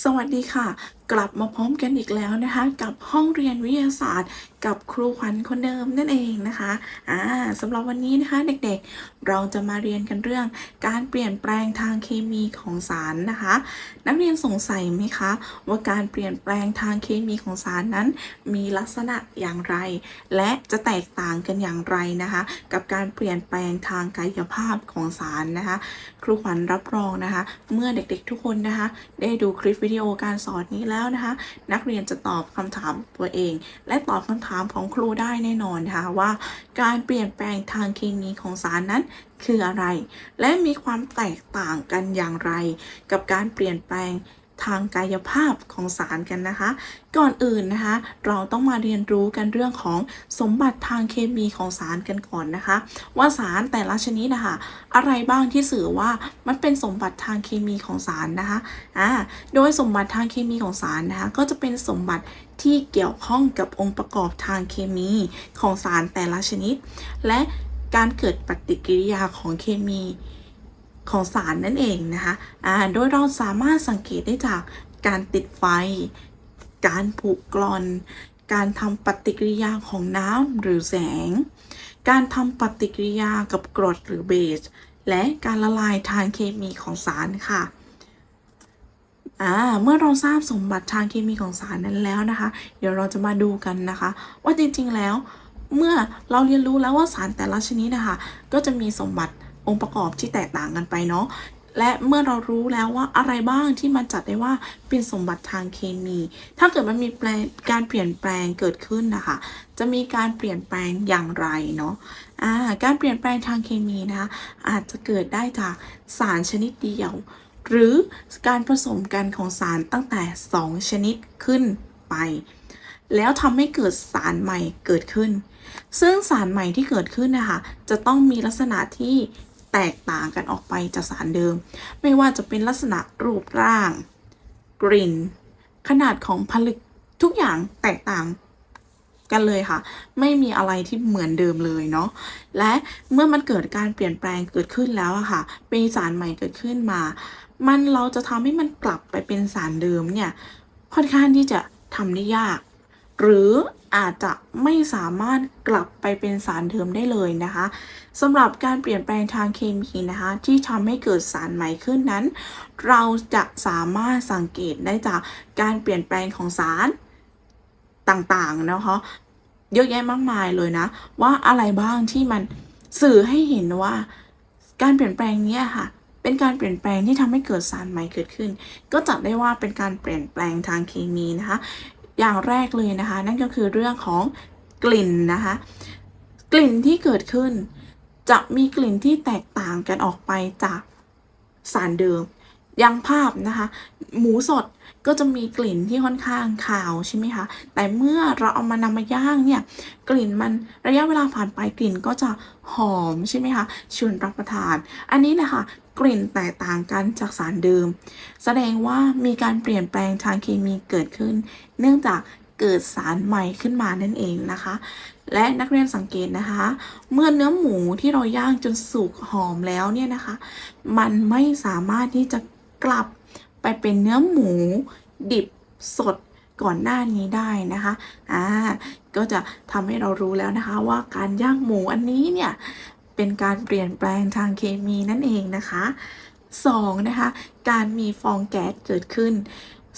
สวัสดีค่ะ กลับมาพร้อมกันอีกแล้วนะคะ กับห้องเรียนวิทยาศาสตร์ กับครูขวัญคนเดิมนั่นเองนะคะอ่าสำหรับวันนี้นะคะเด็กๆ เราจะมาเรียนกันเรื่อง การเปลี่ยนแปลงทางเคมีของสารนะคะ นักเรียนสงสัยไหมคะว่าการเปลี่ยนแปลงทางเคมีของสารนั้น มีลักษณะอย่างไร และจะแตกต่างกันอย่างไรนะคะ กับการเปลี่ยนแปลงทางกายภาพของสารนะคะ ครูขวัญรับรองนะคะ เมื่อเด็กๆทุกคนนะคะ ได้ดูคลิปวิดีโอการสอนนี้แล้วนะคะ นักเรียนจะตอบคำถามตัวเอง และตอบคำถามามของครูได้แน่นอนนะคะว่า การเปลี่ยนแปลงทางเคมีของสารนั้นคืออะไร และมีความแตกต่างกันอย่างไร กับการเปลี่ยนแปลง ทางกายภาพของสารกันนะคะ ก่อนอื่นนะคะ เราต้องมาเรียนรู้กันเรื่องของสมบัติทางเคมีของสารกันก่อนนะคะ ว่าสารแต่ละชนิดนะคะอะไรบ้างที่สื่อว่ามันเป็นสมบัติทางเคมีของสารนะคะอ่าโดยสมบัติทางเคมีของสารนะคะ ก็จะเป็นสมบัติที่เกี่ยวข้องกับองค์ประกอบทางเคมีของสารแต่ละชนิด และการเกิดปฏิกิริยาของเคมี ของสารนั่นเองนะคะอ่าโดยเราสามารถสังเกตได้จากการติดไฟ การผุกร่อน การทำปฏิกิริยาของน้ำหรือแสง การทำปฏิกิริยากับกรดหรือเบส และการละลายทางเคมีของสารค่ะเมื่อเราทราบสมบัติทางเคมีของสารนั้นแล้วนะคะ เดี๋ยวเราจะมาดูกันนะคะ ว่าจริงๆแล้ว เมื่อเราเรียนรู้แล้วว่าสารแต่ละชนิดนะคะ ก็จะมีสมบัติ องค์ประกอบที่แตกต่างกันไปเนาะและเมื่อเรารู้แล้วว่าอะไรบ้างที่มันจัดได้ว่าเป็นสมบัติทางเคมี ถ้าเกิดมันมีแปลงการเปลี่ยนแปลงเกิดขึ้นนะคะ จะมีการเปลี่ยนแปลงอย่างไรเนาะาการเปลี่ยนแปลงทางเคมีนะคะอาจจะเกิดได้จากสารชนิดเดียว หรือการผสมกันของสารตั้งแต่ 2 ชนิดขึ้นไป แล้วทำให้เกิดสารใหม่เกิดขึ้น ซึ่งสารใหม่ที่เกิดขึ้นนะคะจะต้องมีลักษณะที่ แตกต่างกันออกไปจากสารเดิม ไม่ว่าจะเป็นลักษณะรูปร่าง กลิ่น ขนาดของผลึกทุกอย่างแตกต่างกันเลยค่ะ ไม่มีอะไรที่เหมือนเดิมเลยเนาะและเมื่อมันเกิดการเปลี่ยนแปลงเกิดขึ้นแล้วอะค่ะเป็นสารใหม่เกิดขึ้นมา มันเราจะทำให้มันกลับไปเป็นสารเดิมเนี่ยค่อนข้างที่จะทำได้ยาก หรืออาจจะไม่สามารถกลับไปเป็นสารเดิมได้เลยนะคะสำหรับการเปลี่ยนแปลงทางเคมีนะคะ ที่ทำให้เกิดสารใหม่ขึ้นนั้น เราจะสามารถสังเกตได้จากการเปลี่ยนแปลงของสารต่างๆนะคะเยอะแยะมากมายเลยนะ ว่าอะไรบ้างที่มันสื่อให้เห็นว่า การเปลี่ยนแปลงเนี้ยค่ะเป็นการเปลี่ยนแปลงที่ทำให้เกิดสารใหม่เกิดขึ้น ก็จัดได้ว่าเป็นการเปลี่ยนแปลงทางเคมีนะคะ อย่างแรกเลยนะคะ นั่นก็คือเรื่องของกลิ่นนะคะ กลิ่นที่เกิดขึ้น จะมีกลิ่นที่แตกต่างกันออกไปจากสารเดิมอย่างภาพนะคะ หมูสดก็จะมีกลิ่นที่ค่อนข้างขาวใช่ไหมคะแต่เมื่อเราเอามานำมาย่างเนี่ยกลิ่นมันระยะเวลาผ่านไปกลิ่นก็จะหอมใช่ไหมคะชวนรับประทาน อันนี้นะคะ กลิ่นแตกต่างกันจากสารเดิม แสดงว่ามีการเปลี่ยนแปลงทางเคมีเกิดขึ้น เนื่องจากเกิดสารใหม่ขึ้นมานั่นเองนะคะ และนักเรียนสังเกตนะคะ เมื่อเนื้อหมูที่เราย่างจนสุกหอมแล้วเนี่ยนะคะ มันไม่สามารถที่จะกลับไปเป็นเนื้อหมูดิบสดก่อนหน้านี้ได้นะคะ อ่า ก็จะทำให้เรารู้แล้วนะคะว่าการย่างหมูอันนี้เนี่ย เป็นการเปลี่ยนแปลงทางเคมีนั่นเองนะคะ 2. นะคะ การมีฟองแก๊สเกิดขึ้น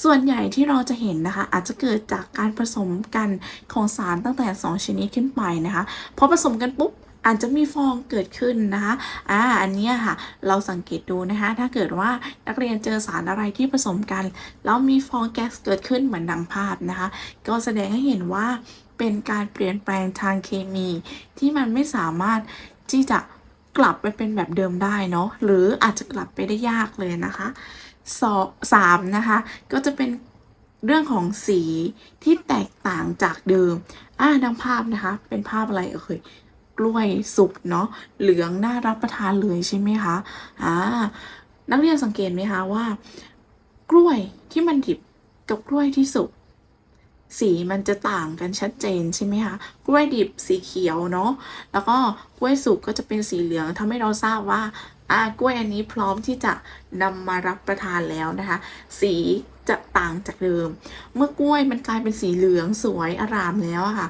ส่วนใหญ่ที่เราจะเห็นนะคะ อาจจะเกิดจากการผสมกันของสารตั้งแต่ 2 ชนิดขึ้นไปนะคะพอผสมกันปุ๊บอาจจะมีฟองเกิดขึ้นนะคะ อ่า อันนี้ค่ะ เราสังเกตดูนะคะ ถ้าเกิดว่านักเรียนเจอสารอะไรที่ผสมกัน แล้วมีฟองแก๊สเกิดขึ้นเหมือนดังภาพนะคะ ก็แสดงให้เห็นว่าเป็นการเปลี่ยนแปลงทางเคมี ที่มันไม่สามารถ ที่จะกลับไปเป็นแบบเดิมได้เนาะหรืออาจจะกลับไปได้ยากเลยนะคะสองสามนะคะก็จะเป็นเรื่องของสีที่แตกต่างจากเดิมอ่าดังภาพนะคะ เป็นภาพอะไรเอ่ยกล้วยสุกเนาะเหลืองน่ารับประทานเลยใช่ไหมคะอ่านักเรียนสังเกตไหมคะว่า กล้วยที่มันดิบกับกล้วยที่สุก สีมันจะต่างกันชัดเจนใช่ไหมคะกล้วยดิบสีเขียวเนาะแล้วก็กล้วยสุกก็จะเป็นสีเหลืองทำให้เราทราบว่าอ่ากล้วยอันนี้พร้อมที่จะนำมารับประทานแล้วนะคะ สีจะต่างจากเดิม เมื่อกล้วยมันกลายเป็นสีเหลืองสวยอารามแล้วะค่ะ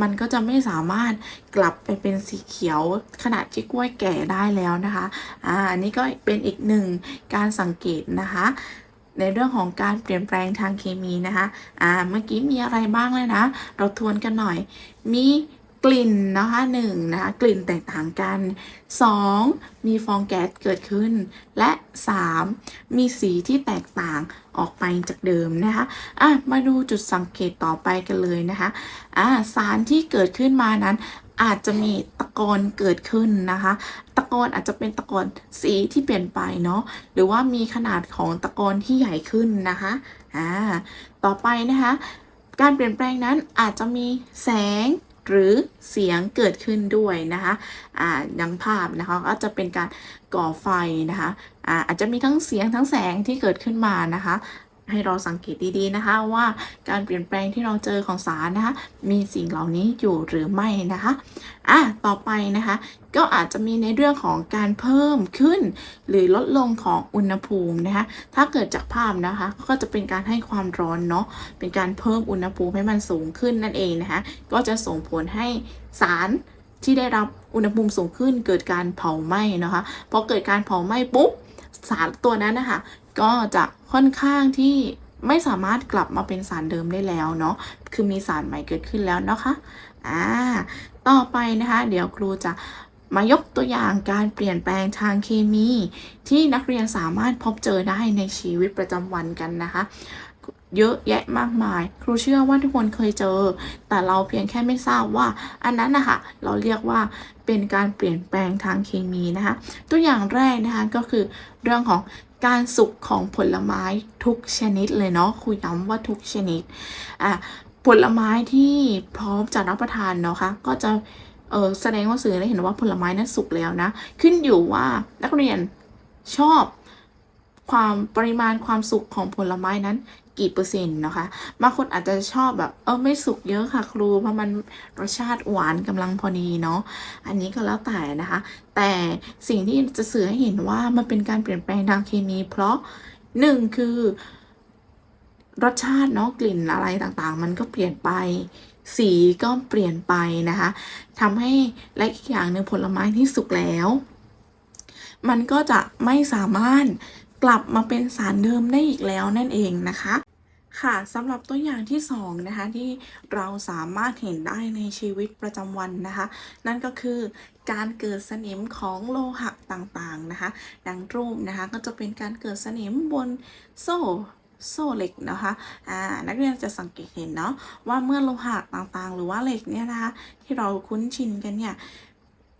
มันก็จะไม่สามารถกลับไปเป็นสีเขียวขนาดที่กล้วยแก่ได้แล้วนะคะ อ่าอันนี้ก็เป็นอีกหนึ่งการสังเกตนะคะ ในเรื่องของการเปลี่ยนแปลงทางเคมีนะคะอ่าเมื่อกี้มีอะไรบ้างเลยนะ เราทวนกันหน่อย มีกลิ่นนะคะหนึ่งนะคะกลิ่นแตกต่างกัน 2. มีฟองแก๊สเกิดขึ้น และ 3. มีสีที่แตกต่างออกไปจากเดิมนะคะอะมาดูจุดสังเกตต่อไปกันเลยนะคะอ่าสารที่เกิดขึ้นมานั้น อาจจะมีตะกอนเกิดขึ้นนะคะ ตะกอนอาจจะเป็นตะกอนสีที่เปลี่ยนไปเนาะหรือว่ามีขนาดของตะกอนที่ใหญ่ขึ้นนะคะอ่าต่อไปนะคะ การเปลี่ยนแปลงนั้นอาจจะมีแสงหรือเสียงเกิดขึ้นด้วยนะคะอ่าดังภาพนะคะก็จะเป็นการก่อไฟนะคะอ่าอาจจะมีทั้งเสียงทั้งแสงที่เกิดขึ้นมานะคะ ให้เราสังเกตดีๆนะคะว่าการเปลี่ยนแปลงที่เราเจอของสารนะคะ มีสิ่งเหล่านี้อยู่หรือไม่นะคะอะต่อไปนะคะ ก็อาจจะมีในเรื่องของการเพิ่มขึ้น หรือลดลงของอุณหภูมินะคะ ถ้าเกิดจากภาพนะคะ ก็จะเป็นการให้ความร้อนเนาะเป็นการเพิ่มอุณหภูมิให้มันสูงขึ้นนั่นเองนะคะ ก็จะส่งผลให้สารที่ได้รับอุณหภูมิสูงขึ้น เกิดการเผาไหม้นะคะพอเกิดการเผาไหม้ปุ๊บสารตัวนั้นนะคะ ก็จะค่อนข้างที่ไม่สามารถกลับมาเป็นสารเดิมได้แล้วเนาะ คือมีสารใหม่เกิดขึ้นแล้วนะคะ อ่า ต่อไปนะคะ เดี๋ยวครูจะมายกตัวอย่างการเปลี่ยนแปลงทางเคมี ที่นักเรียนสามารถพบเจอได้ในชีวิตประจำวันกันนะคะ เยอะแยะมากมาย ครูเชื่อว่าทุกคนเคยเจอ แต่เราเพียงแค่ไม่ทราบว่า อันนั้นนะคะเราเรียกว่าเป็นการเปลี่ยนแปลงทางเคมีนะคะตัวอย่างแรกนะคะก็คือเรื่องของการสุกของผลไม้ทุกชนิดเลยเนาะครูย้ำว่าทุกชนิดอะผลไม้ที่พร้อมจะรับประทานเนาะคะก็จะเออแสดงว่าสื่อได้เห็นว่าผลไม้นั้นสุกแล้วนะ ขึ้นอยู่ว่านักเรียนชอบความปริมาณความสุกของผลไม้นั้น กี่เปอร์เซ็นต์นะคะ บางคนอาจจะชอบแบบเออไม่สุกเยอะค่ะครู เพราะมันรสชาติหวานกำลังพอดีเนาะ อันนี้ก็แล้วแต่นะคะ แต่สิ่งที่จะสื่อให้เห็นว่ามันเป็นการเปลี่ยนแปลงทางเคมี เพราะหนึ่งคือรสชาติเนาะกลิ่นอะไรต่างๆ มันก็เปลี่ยนไป สีก็เปลี่ยนไปนะคะทำให้และอีกอย่างหนึ่งผลไม้ที่สุกแล้ว มันก็จะไม่สามารถ กลับมาเป็นสารเดิมได้อีกแล้วนั่นเองนะคะ ค่ะสำหรับตัวอย่างที่สองนะคะที่เราสามารถเห็นได้ในชีวิตประจำวันนะคะ นั่นก็คือการเกิดสนิมของโลหะต่างๆนะคะ ดังรูปนะคะก็จะเป็นการเกิดสนิมบนโซ่โซ่เหล็กนะคะ อ่า นักเรียนจะสังเกตเห็นเนาะว่าเมื่อโลหะต่างๆ หรือว่าเหล็กเนี่ยนะคะที่เราคุ้นชินกันเนี่ย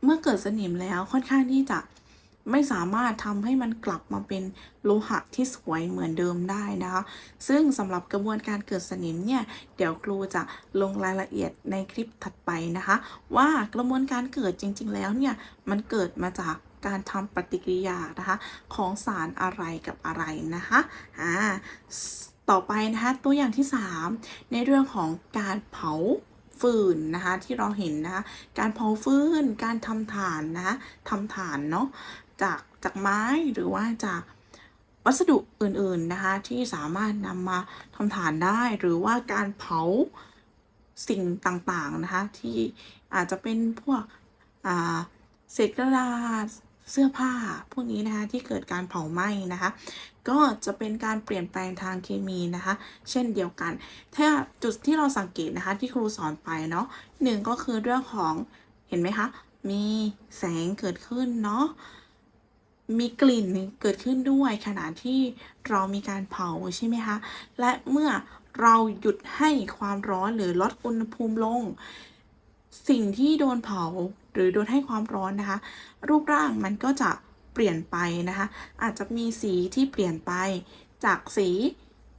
เมื่อเกิดสนิมแล้วค่อนข้างที่จะ ไม่สามารถทำให้มันกลับมาเป็นโลหะที่สวยเหมือนเดิมได้นะคะ ซึ่งสำหรับกระบวนการเกิดสนิมเนี่ย เดี๋ยวครูจะลงรายละเอียดในคลิปถัดไปนะคะ ว่ากระบวนการเกิดจริง ๆ แล้วเนี่ย มันเกิดมาจากการทำปฏิกิริยานะคะ ของสารอะไรกับอะไรนะคะอ่าต่อไปนะคะตัวอย่างที่ 3 ในเรื่องของการเผาฟืนนะคะที่เราเห็นนะคะการเผาฟืนการทำถ่านนะคะทำถ่านเนาะ จากจากไม้หรือว่าจากวัสดุอื่นๆนะคะที่สามารถนำมาทำฐานได้ หรือว่าการเผาสิ่งต่างๆนะคะที่อาจจะเป็นพวกเศษกระดาษเสื้อผ้าพวกนี้นะคะที่เกิดการเผาไหม้นะคะ ก็จะเป็นการเปลี่ยนแปลงทางเคมีนะคะ เช่นเดียวกัน ถ้าจุดที่เราสังเกตนะคะที่ครูสอนไปเนาะหนึ่งก็คือเรื่องของเห็นไหมคะมีแสงเกิดขึ้นเนาะ มีกลิ่นเกิดขึ้นด้วยขณะที่เรามีการเผาใช่ไหมคะ และเมื่อเราหยุดให้ความร้อนหรือลดอุณหภูมิลง สิ่งที่โดนเผาหรือโดนให้ความร้อนนะคะ รูปร่างมันก็จะเปลี่ยนไปนะคะ อาจจะมีสีที่เปลี่ยนไป จากสี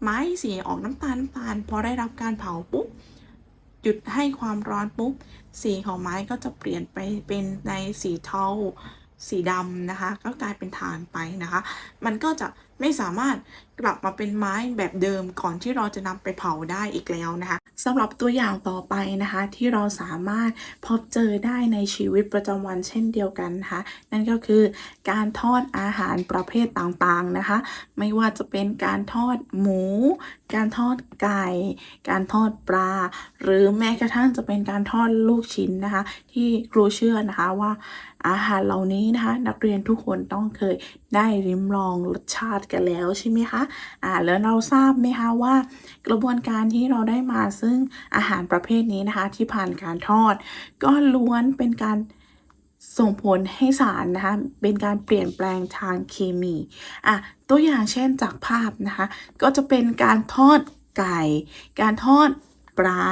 ไม้สีออกน้ำตาลน้ำตาลพอได้รับการเผาปุ๊บหยุดให้ความร้อนปุ๊บสีของไม้ก็จะเปลี่ยนไปเป็นในสีเทา สีดำนะคะ ก็กลายเป็นฐานไปนะคะ มันก็จะไม่สามารถกลับมาเป็นไม้แบบเดิมก่อนที่เราจะนำไปเผาได้อีกแล้วนะคะสำหรับตัวอย่างต่อไปนะคะที่เราสามารถพบเจอได้ในชีวิตประจำวันเช่นเดียวกันนะคะนั่นก็คือการทอดอาหารประเภทต่างๆนะคะ ไม่ว่าจะเป็นการทอดหมู การทอดไก่ การทอดปลา หรือแม้กระทั่งจะเป็นการทอดลูกชิ้นนะคะ ที่ครูเชื่อนะคะว่าอาหารเหล่านี้นะคะ นักเรียนทุกคนต้องเคยได้ริมลองรสชาติกันแล้วใช่ไหมคะอ่าแล้วเราทราบไหมคะว่ากระบวนการที่เราได้มาซึ่งอาหารประเภทนี้นะคะที่ผ่านการทอด ก็ล้วนเป็นการส่งผลให้สารนะคะเป็นการเปลี่ยนแปลงทางเคมีอะตัวอย่างเช่นจากภาพนะคะก็จะเป็นการทอดไก่ การทอดปลา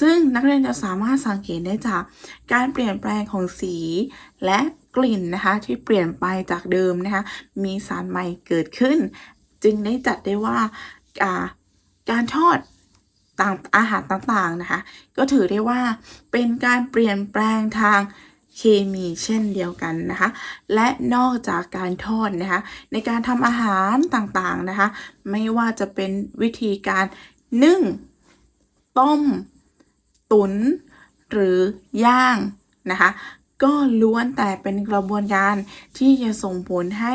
ซึ่งนักเรียนจะสามารถสังเกตได้จากการเปลี่ยนแปลงของสีและกลิ่นนะคะที่เปลี่ยนไปจากเดิมนะคะมีสารใหม่เกิดขึ้น จึงได้จัดได้ว่าการทอดต่างอาหารต่างๆนะคะ ก็ถือได้ว่าเป็นการเปลี่ยนแปลงทางเคมีเช่นเดียวกันนะคะ และนอกจากการทอดนะคะ ในการทำอาหารต่างๆนะคะ ไม่ว่าจะเป็นวิธีการนึ่ง ต้ม ตุน หรือย่างนะคะ ก็ล้วนแต่เป็นกระบวนการที่จะส่งผลให้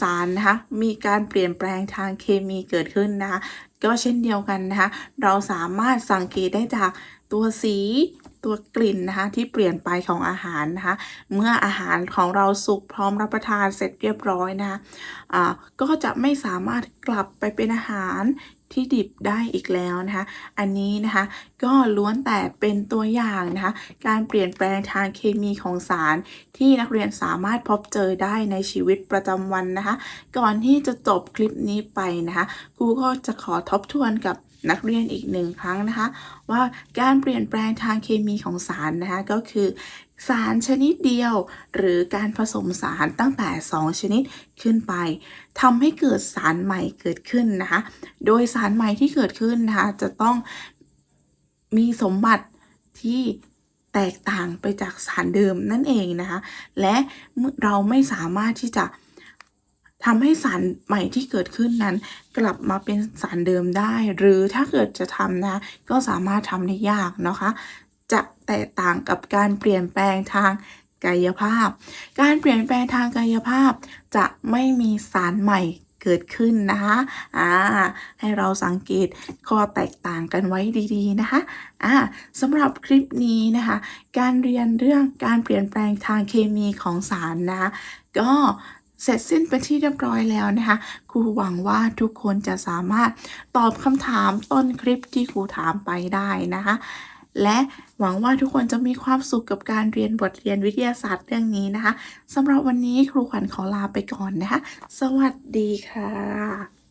สารนะคะมีการเปลี่ยนแปลงทางเคมีเกิดขึ้นนะคะก็เช่นเดียวกันนะคะ เราสามารถสังเกตได้จากตัวสี ตัวกลิ่นนะคะที่เปลี่ยนไปของอาหารนะคะ เมื่ออาหารของเราสุกพร้อมรับประทานเสร็จเรียบร้อยนะคะอ่าก็จะไม่สามารถกลับไปเป็นอาหารที่ดิบได้อีกแล้วนะคะ อันนี้นะคะก็ล้วนแต่เป็นตัวอย่างนะคะ การเปลี่ยนแปลงทางเคมีของสาร ที่นักเรียนสามารถพบเจอได้ในชีวิตประจำวันนะคะ ก่อนที่จะจบคลิปนี้ไปนะคะครูก็จะขอทบทวนกับ นักเรียนอีกหนึ่งครั้งนะคะ ว่าการเปลี่ยนแปลงทางเคมีของสารนะคะก็คือ สารชนิดเดียว หรือการผสมสารตั้งแต่ 2 ชนิดขึ้นไปทำให้เกิดสารใหม่เกิดขึ้นนะคะ โดยสารใหม่ที่เกิดขึ้นนะคะจะต้องมีสมบัติที่แตกต่างไปจากสารเดิมนั่นเองนะคะ และเมื่อเราไม่สามารถที่จะ ทำให้สารใหม่ที่เกิดขึ้นนั้น กลับมาเป็นสารเดิมได้ หรือถ้าเกิดจะทำนะ ก็สามารถทำได้ยากนะคะ จะแตกต่างกับการเปลี่ยนแปลงทางกายภาพ การเปลี่ยนแปลงทางกายภาพ จะไม่มีสารใหม่เกิดขึ้นนะคะอ่าให้เราสังเกตข้อแตกต่างกันไว้ดีๆนะคะอ่าสำหรับคลิปนี้นะคะ การเรียนเรื่องการเปลี่ยนแปลงทางเคมีของสารนะคะก็ เสร็จสิ้นเป็นที่เรียบร้อยแล้วนะคะครูหวังว่าทุกคนจะสามารถตอบคำถามต้นคลิปที่ครูถามไปได้นะคะและหวังว่าทุกคนจะมีความสุขกับการเรียนบทเรียนวิทยาศาสตร์เรื่องนี้นะคะสำหรับวันนี้ครูขวัญขอลาไปก่อนนะคะ สวัสดีค่ะ